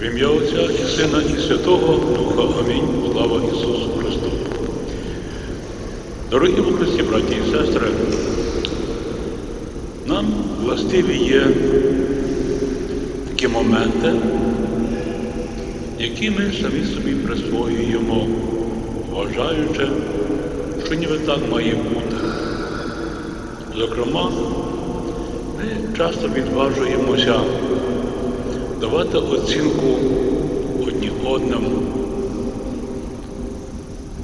В ім'я Отця і Сина, і Святого Духа. Амінь. Слава Ісусу Христу. Дорогі в браті і сестри, нам властиві є такі моменти, які ми самі собі присвоюємо, вважаючи, що ніби так має бути. Зокрема, ми часто відважуємося давати оцінку одні одним.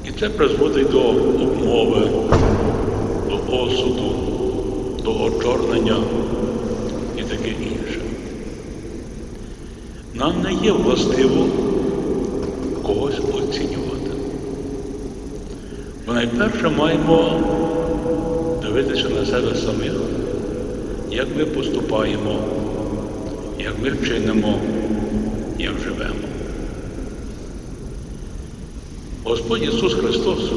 І це призводить до обмови, до осуду, до очорнення і таке інше. Нам не є властиво когось оцінювати. Бо найперше маємо дивитися на себе самих, як ми поступаємо, як ми вчинимо, як живемо. Господь Ісус Христос,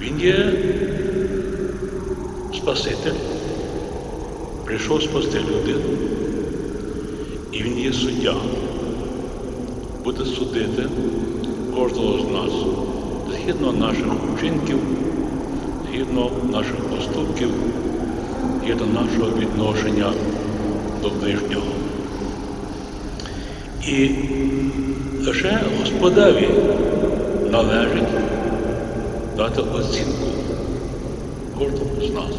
Він є Спаситель, прийшов спасти людину, і Він є суддя, буде судити кожного з нас згідно наших вчинків, згідно наших поступків, згідно нашого відношення до ближнього. І лише Господеві належить дати оцінку кожному з нас.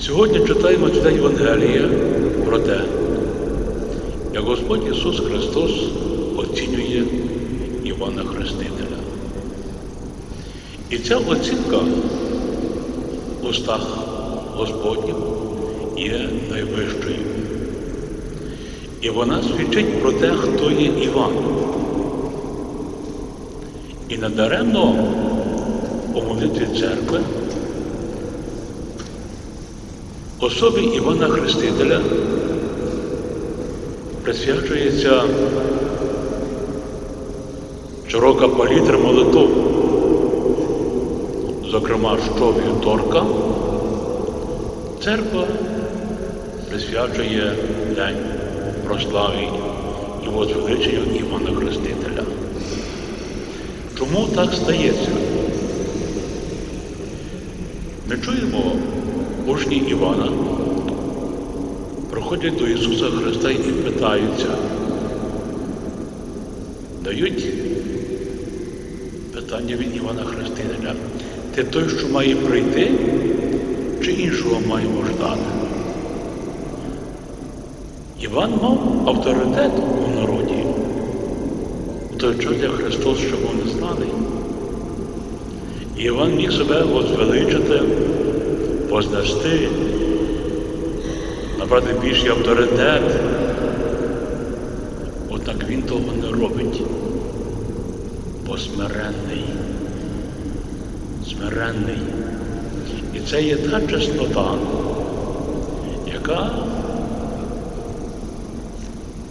Сьогодні читаємо цю Євангелія про те, як Господь Ісус Христос оцінює Івана Хрестителя. І ця оцінка в устах Господніх є найвищою. І вона свідчить про те, хто є Іван. І надаремно у молитві церкви особі Івана Хрестителя присвячується широка палітра молитв, зокрема, що щовівторка, церква присвячує День прославі і возвеличенню Івана Хрестителя. Чому так стається? Ми чуємо учні Івана, проходять до Ісуса Христа і питаються, дають питання від Івана Хрестителя. Ти той, що має прийти, чи іншого маємо ждати? Іван мав авторитет у народі. У той час, як Христос ще був не знаний. Іван міг себе возвеличити, вознести, набрати більший авторитет. Однак він того не робить. Бо смиренний. Смиренний. І це є та чеснота, яка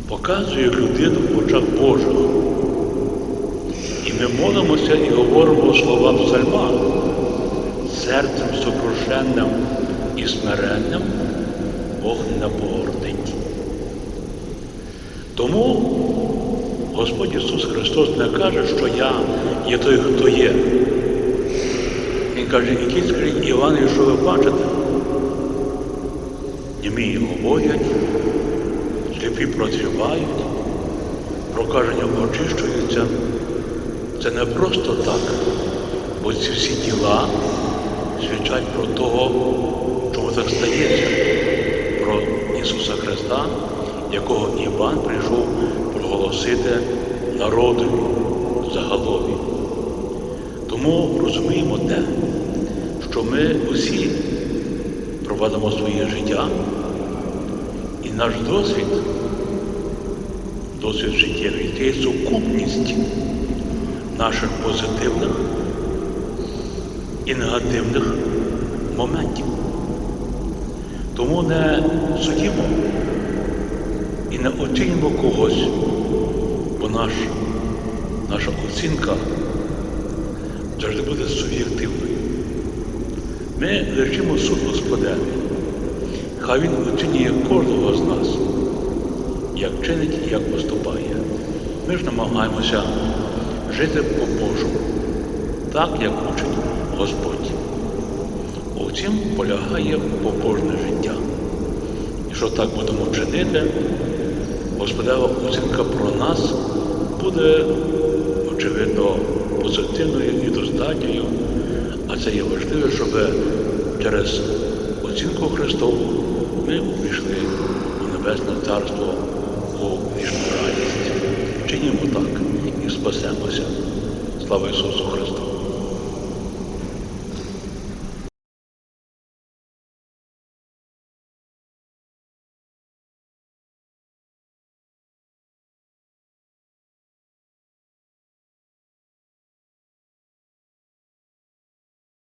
показує людину в очах Божих. І ми молимося і говоримо слова псальма серцем сокрушенним і смиренним Бог не погордить. Тому Господь Ісус Христос не каже, що я є той, хто є. Каже, ідіть скажіть Івану, що ви бачите? Німі говорять, сліпі прозрівають, прокаження очищуються. Це не просто так, бо ці всі діла свідчать про того, чому так стається, про Ісуса Христа, якого Іван прийшов проголосити народу загалові. Тому розуміємо те, що ми усі проводимо своє життя, і наш досвід, досвід життєвий, це є сукупність наших позитивних і негативних моментів. Тому не судімо і не оцінюємо когось, бо наш, наша оцінка завжди буде суб'єктивною. Ми лишимо суд Господеві. Хай Він оцінює кожного з нас як чинить і як поступає. Ми ж намагаємося жити по-божому, так як учить Господь. У цім полягає побожне життя. Якщо так будемо чинити, Господева оцінка про нас буде, очевидно, позитивною і а це є важливо, щоб через оцінку Христову ми увійшли у Небесне Царство у вічну радість. Чинімо так і спасемося. Слава Ісусу Христу!